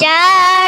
যা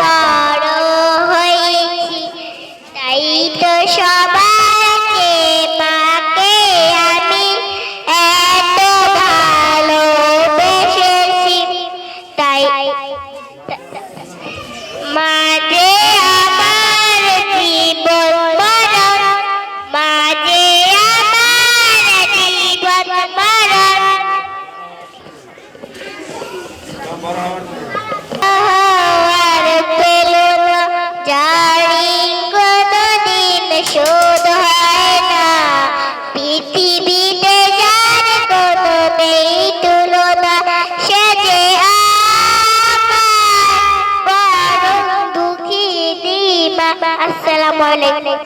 বড় হয়েছি, তাই তো সবাইকে মাকে আমি এত ভালোবেসেছি। তাই মাঝে আমার জীবন মাঝে আমার হালিমা আসসালামু আলাইকুম।